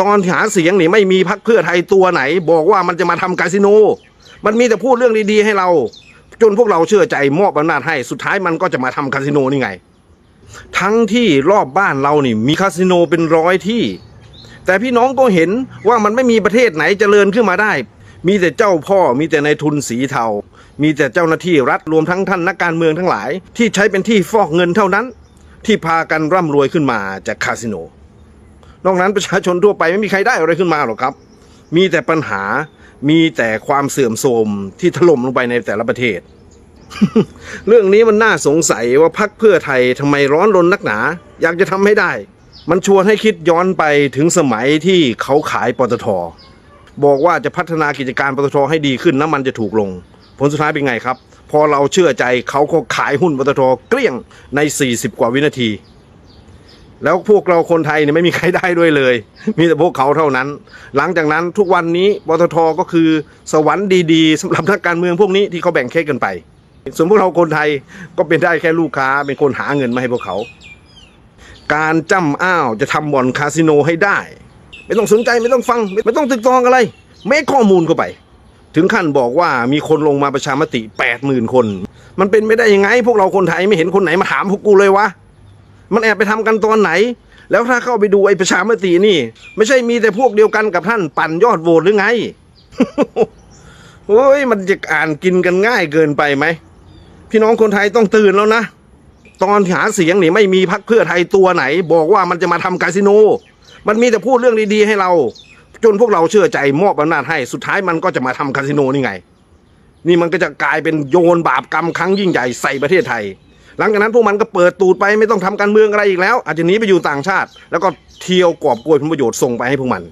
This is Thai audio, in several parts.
ตอนหาเสียงนี่ไม่มีพักเพื่อไทยตัวไหน บอกว่ามันจะมาทำคาสิโน มันมีแต่พูดเรื่องดีๆให้เรา จนพวกเราเชื่อใจมอบอำนาจให้สุดท้ายมันก็จะมาทำคาสิโนนี่ไง ทั้งที่รอบบ้านเรานี่มีคาสิโนเป็นร้อยที่ แต่พี่น้องก็เห็นว่ามันไม่มีประเทศไหนเจริญขึ้นมาได้ มีแต่เจ้าพ่อมีแต่ในายทุนสีเทา มีแต่เจ้าหน้าที่รัฐรวมทั้งท่านนักการเมืองทั้งหลาย ที่ใช้เป็นที่ฟอกเงินเท่านั้น ที่พากันร่ำรวยขึ้นมาจากคาสิโน นอกนั้นประชาชนทั่วไปไม่มีใครได้อะไรขึ้นมาหรอกครับ มีแต่ปัญหา มีแต่ความเสื่อมโทรมที่ถล่มลงไปในแต่ละประเทศ เรื่องนี้มันน่าสงสัยว่าพักเพื่อไทยทำไมร้อนรนนักหนา อยากจะทำให้ได้ มันชวนให้คิดย้อนไปถึงสมัยที่เขาขายปตท บอกว่าจะพัฒนากิจการปตทให้ดีขึ้นน้ำมันจะถูกลง ผลสุดท้ายเป็นไงครับ พอเราเชื่อใจเขาก็ขายหุ้นปตทเกลี้ยงใน 40 กว่าวินาที แล้วพวกเราคนไทยเนี่ยไม่มีใครได้ด้วยเลย มีแต่พวกเขาเท่านั้น หลังจากนั้นทุกวันนี้ปตทก็คือสวรรค์ดีๆสำหรับนักการเมืองพวกนี้ที่เขาแบ่งเค้กกันไป ส่วนพวกเราคนไทยก็เป็นได้แค่ลูกค้าเป็นคนหาเงินมาให้พวกเขา การจ้ำอ้าวจะทำบ่อนคาสิโนให้ได้ ไม่ต้องสนใจไม่ต้องฟัง ไม่ต้องตึกตองอะไรเมคข้อมูลเข้าไป ถึงขั้นบอกว่ามีคนลงมาประชามติแปดหมื่นคน มันเป็นไม่ได้ยังไง พวกเราคนไทยไม่เห็นคนไหนมาถามพวกกูเลยวะ มันแอบไปทำกันตอนไหน แล้วถ้าเข้าไปดูไอ้ประชามตินี่ ไม่ใช่มีแต่พวกเดียวกันกับท่านปั่นยอดโหวตหรือไงโอ้ยมันจะอ่านกินกันง่ายเกินไปไหม พี่น้องคนไทยต้องตื่นแล้วนะ ตอนหาเสียงนี่ไม่มีพักเพื่อไทยตัวไหน บอกว่ามันจะมาทำคาสิโน มันมีแต่พูดเรื่องดีๆให้เรา จนพวกเราเชื่อใจมอบอำนาจให้สุดท้ายมันก็จะมาทำคาสิโนนี่ไง นี่มันก็จะกลายเป็นโยนบาปกรรมครั้งยิ่งใหญ่ใส่ประเทศไทย หลังจากนั้นพวกมันก็เปิดตูดไปไม่ต้องทำการเมืองอะไรอีกแล้ว อาจจะหนีไปอยู่ต่างชาติ แล้วก็เที่ยวกอบโกยผลประโยชน์ส่งไปให้พวกมัน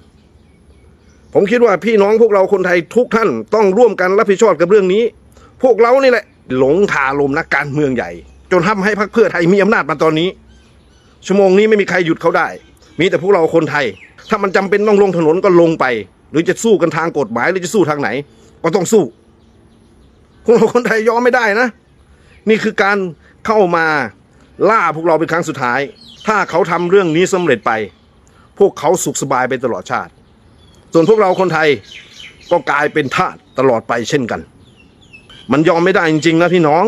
ผมคิดว่าพี่น้องพวกเราคนไทยทุกท่านต้องร่วมกันรับผิดชอบกับเรื่องนี้ พวกเรานี่แหละ หลงคาลมนักการเมืองใหญ่ จนทำให้พรรคเพื่อไทยมีอำนาจมาตอนนี้ ชั่วโมงนี้ไม่มีใครหยุดเขาได้ มีแต่พวกเราคนไทย ถ้ามันจำเป็นต้องลงถนนก็ลงไป หรือจะสู้กันทางกฎหมายหรือจะสู้ทางไหน ก็ต้องสู้พวกเราคนไทยยอมไม่ได้นะ นี่คือการ เข้ามาล่าพวกเราเป็นครั้งสุดท้าย ถ้าเขาทำเรื่องนี้สำเร็จไป พวกเขาสุขสบายไปตลอดชาติ ส่วนพวกเราคนไทยก็กลายเป็นทาสตลอดไปเช่นกัน มันยอมไม่ได้จริงๆนะพี่น้อง